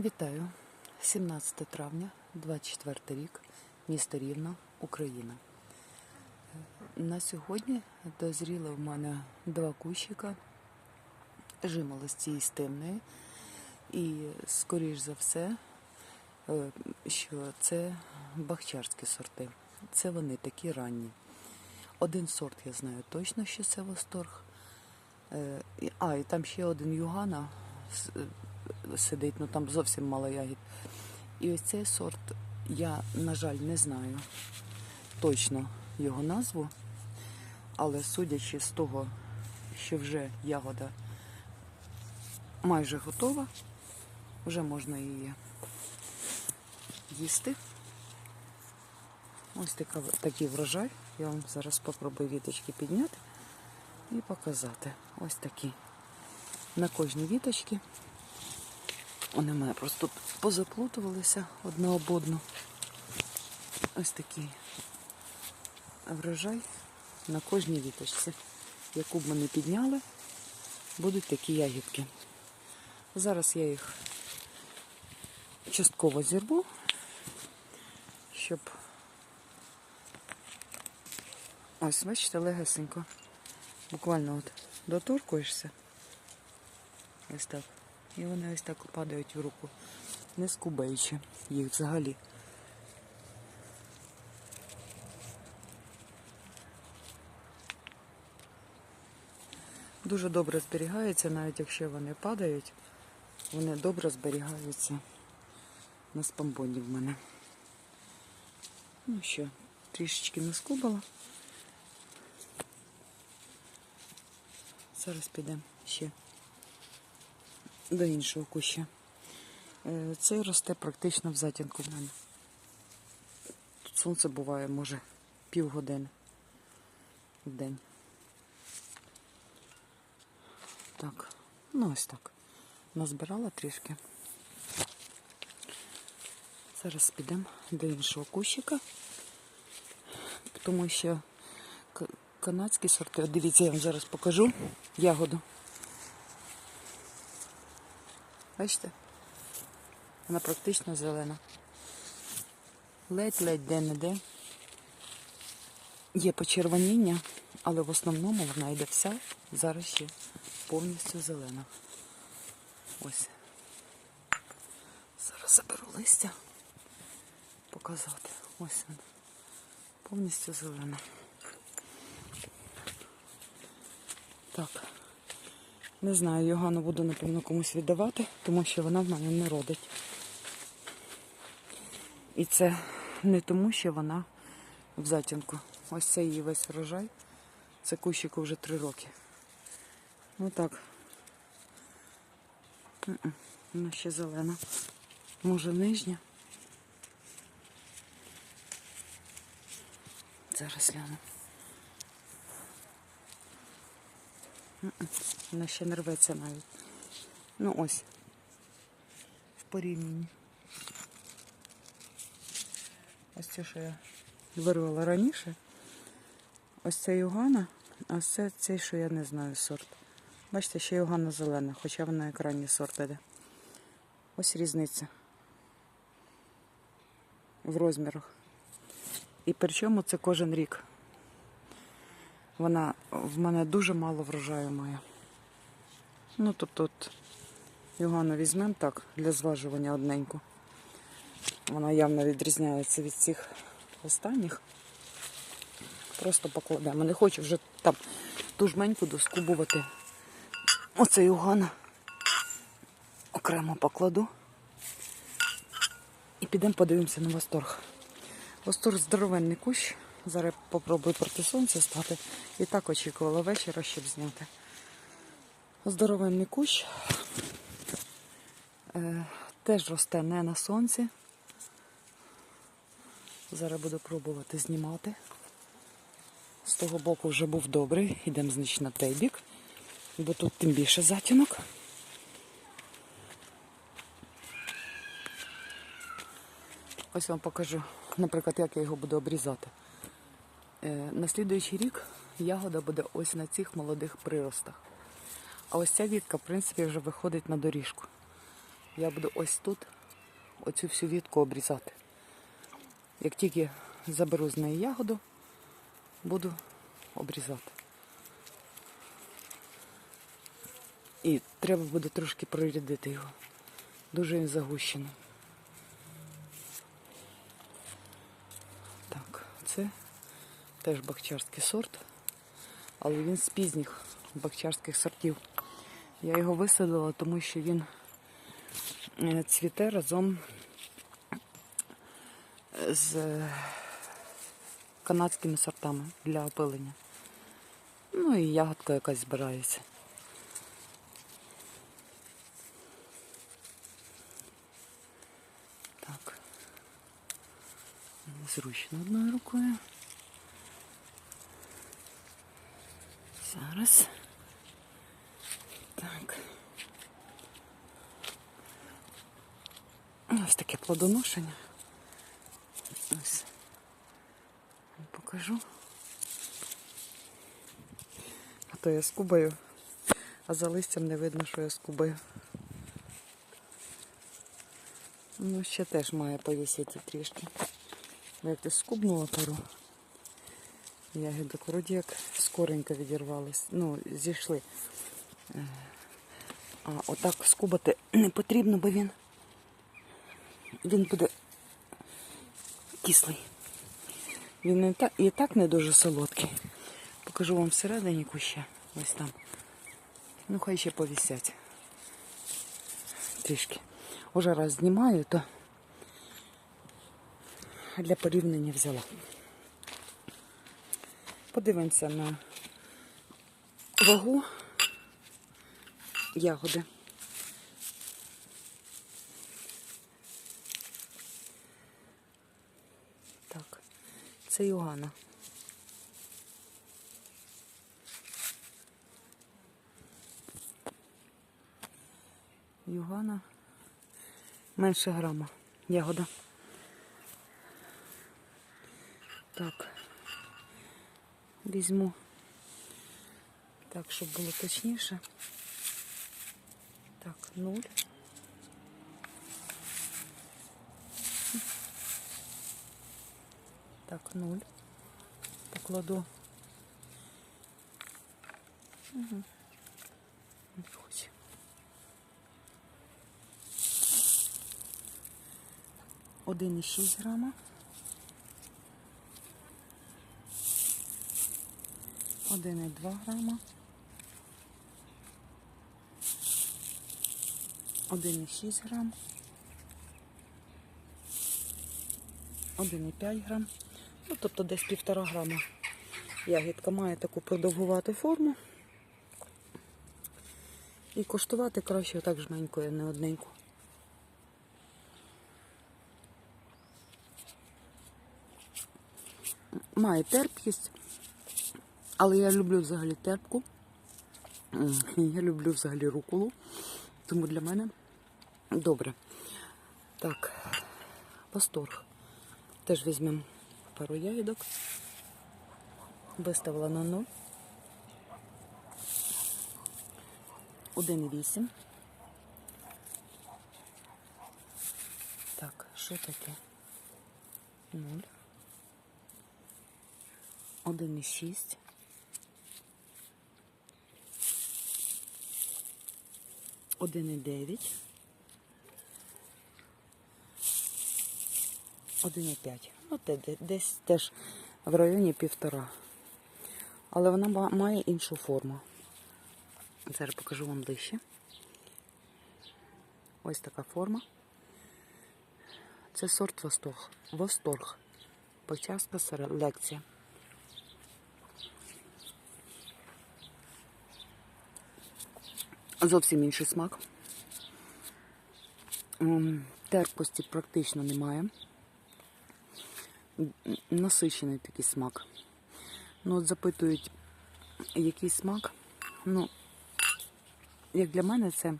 Вітаю! 17 травня, 24 рік, місто Рівно, Україна. На сьогодні дозріли в мене два кущика жимолості і стимної. І, скоріш за все, е, що це бахчарські сорти. Це вони такі ранні. Один сорт я знаю точно, що це восторг. Е, А, і там ще один югана сидить, ну там зовсім мало ягід. І ось цей сорт я, на жаль, не знаю точно його назву, але судячи з того, що вже ягода майже готова, вже можна її їсти. Ось така, такий врожай. Я вам зараз спробую віточки підняти і показати. Ось такі. На кожній віточці. Вони в мене просто позаплутувалися одна об одну. Ось такий врожай на кожній віточці. Яку б ми не підняли, будуть такі ягідки. Зараз я їх частково зірву, щоб ось, бачите, легесенько. Буквально от доторкуєшся. Ось так. І вони ось так падають в руку, не скубаючи їх взагалі. Дуже добре зберігаються, навіть якщо вони падають, вони добре зберігаються на спамбоні в мене. Ну що, трішечки не скубала. Зараз підемо ще до іншого куща. Е, Цей росте практично в затінку в мене. Тут сонце буває, може, півгодини в день. Так, ну ось так. Назбирала трішки. Зараз підемо до іншого кущика, тому що канадські сорти, дивіться, я вам зараз покажу ягоду. Бачите? Вона практично зелена. Ледь-ледь де-не-де. Є почервоніння, але в основному вона йде вся зараз ще повністю зелена. Ось. Зараз заберу листя. Показати. Ось вона. Повністю зелена. Так. Не знаю, Йогану буду, напевно, комусь віддавати, тому що вона в мене не родить. І це не тому, що вона в затінку. Ось це її весь врожай. Це кущику вже три роки. Ну так. Вона ще зелена. Може нижня. Зараз гляну. Вона ще не рветься навіть. Ну ось. В порівнянні. Ось це, що я вирвала раніше. Ось це Югана, а це цей, що я не знаю сорт. Бачите, ще Югана зелена, хоча вона екранні сорт іде. Ось різниця в розмірах. І причому це кожен рік. Вона в мене дуже мало врожаю має. Ну, тобто, от Югану візьмемо так, для зважування одненьку. Вона явно відрізняється від цих останніх. Просто покладемо. Не хочу вже там ту жменьку доскубувати. Оце Югана. Окремо покладу. І підемо подивимося на восторг. Восторг здоровенний кущ. Зараз попробую проти сонця стати. І так очікувала вечора, щоб зняти. Здоровенний кущ. Е, теж росте не на сонці. Зараз буду пробувати знімати. З того боку вже був добрий. Йдемо значить на той бік, бо тут тим більше затінок. Ось вам покажу, наприклад, як я його буду обрізати. Е, На слідуючий рік ягода буде ось на цих молодих приростах. А ось ця вітка, в принципі, вже виходить на доріжку. я буду ось тут оцю всю вітку обрізати. Як тільки заберу з неї ягоду, буду обрізати. І треба буде трошки прорядити його. Дуже він загущений. Так, це теж бахчарський сорт, але він з пізніх бахчарських сортів. Я його висадила, тому що він е, цвіте разом з е, канадськими сортами для опилення. Ну і ягодка якась збирається. Так. Незручно одною рукою. Зараз. Так. Ось таке плодоношення. Ось. Покажу. А то я скубаю, а за листям не видно, що я скубаю. Ну, ще теж має повісити трішки. Як ти скубнула пару ягідок, вроді як скоренько відірвались. Ну, зійшли. А отак скубати не потрібно, бо він, він буде кислий. Він і так, і так не дуже солодкий. Покажу вам всередині куща. Ось там. Ну, хай ще повісять. Трішки. Уже раз знімаю, то для порівняння взяла. Подивимося на вагу ягоди. Так, це Йоганна. Югана менше грама ягода. Так, візьму так, щоб було точніше. Так, нуль. Так, нуль. Покладу. Угу. Один і шість грама. Один і два грама. Один і шість грам. Один і п'ять грам. Ну, тобто десь півтора грама. Ягідка має таку продовгувату форму. І коштувати краще отак жменькою, не одненьку. Має терпкість, але я люблю взагалі терпку. Я люблю взагалі руколу, тому для мене добре. Так, восторг. Теж візьмемо пару ягідок. Виставила на 0. 1,8. Так, що таке? 0. 1,6. Один і дев'ять. Один і п'ять. Ну, десь теж в районі півтора. Але вона має іншу форму. Зараз покажу вам ближче. Ось така форма. Це сорт Восторг. Восторг. Почаска селекція. Зовсім інший смак. М, Терпкості практично немає. Насичений такий смак. Ну, от запитують, який смак. Ну, як для мене, це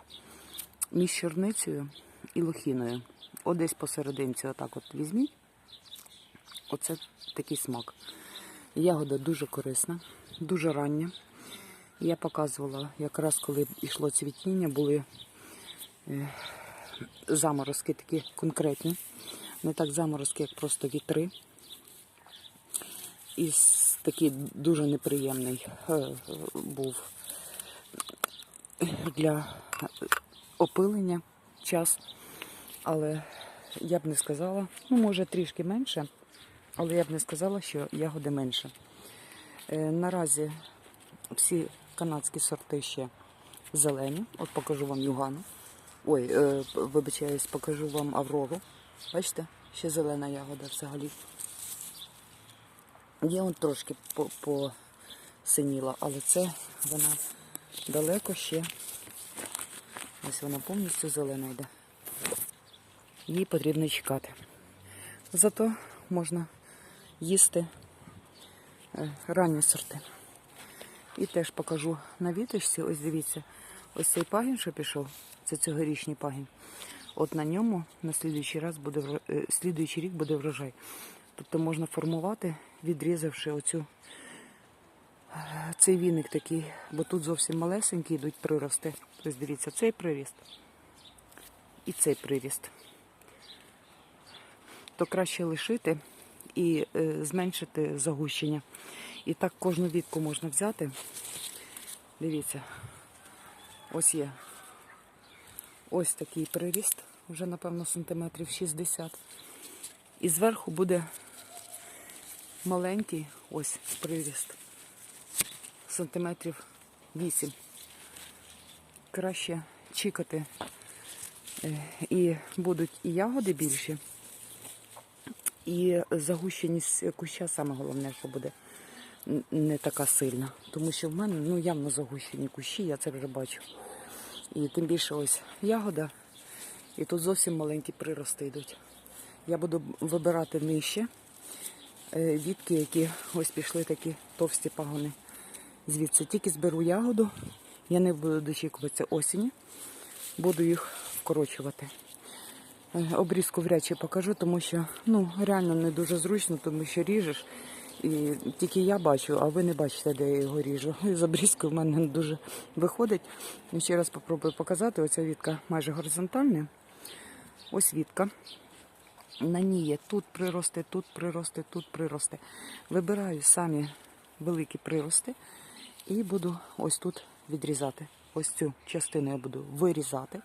між чорницею і лохіною. От десь посерединці, отак от візьміть. Оце такий смак. Ягода дуже корисна, дуже рання. Я показувала, якраз коли йшло цвітіння, були е, заморозки такі конкретні. Не так заморозки, як просто вітри. І такий дуже неприємний е, був для опилення час. Але я б не сказала, ну може трішки менше, але я б не сказала, що ягоди менше. Е, Наразі всі канадські сорти ще зелені. От покажу вам Югану. Ой, е, вибачаюсь, покажу вам Аврору. Бачите, ще зелена ягода взагалі. Є он трошки по- посиніла, але це вона далеко ще. Ось вона повністю зелена йде. Її потрібно чекати. Зато можна їсти е, ранні сорти. І теж покажу на віточці. Ось дивіться, ось цей пагін, що пішов, це цьогорічний пагін. От на ньому на слідуючий раз буде е, слідуючий рік буде врожай. Тобто можна формувати, відрізавши оцю цей віник такий, бо тут зовсім малесенькі йдуть прирости. Ось дивіться, цей приріст і цей приріст. То краще лишити і е, зменшити загущення. І так кожну вітку можна взяти. Дивіться, ось є ось такий приріст, вже, напевно, сантиметрів 60. І зверху буде маленький ось приріст. Сантиметрів 8. Краще чекати. Е, І будуть і ягоди більші, і загущеність куща саме головне, що буде не така сильна. Тому що в мене ну, явно загущені кущі, я це вже бачу. І тим більше ось ягода, і тут зовсім маленькі прирости йдуть. Я буду вибирати нижче е, вітки, які ось пішли такі товсті пагони. Звідси тільки зберу ягоду, я не буду дочікуватися осені, буду їх вкорочувати. Е, Обрізку вряд чи покажу, тому що ну, реально не дуже зручно, тому що ріжеш. І тільки я бачу, а ви не бачите, де я його ріжу. І з в мене не дуже виходить. Ще раз спробую показати. Оця вітка майже горизонтальна. Ось вітка. На ній є тут прирости, тут прирости, тут прирости. Вибираю самі великі прирости і буду ось тут відрізати. Ось цю частину я буду вирізати.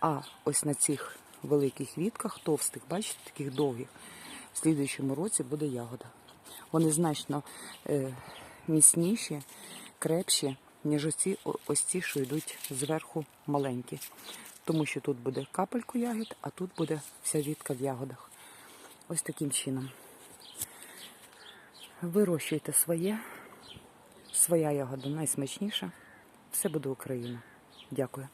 А ось на цих великих вітках, товстих, бачите, таких довгих, в слідуючому році буде ягода. Вони значно е, міцніші, крепші, ніж оці, ось ці, що йдуть зверху маленькі. Тому що тут буде капельку ягід, а тут буде вся вітка в ягодах. Ось таким чином. Вирощуйте своє, своя ягода найсмачніша. Все буде Україна. Дякую.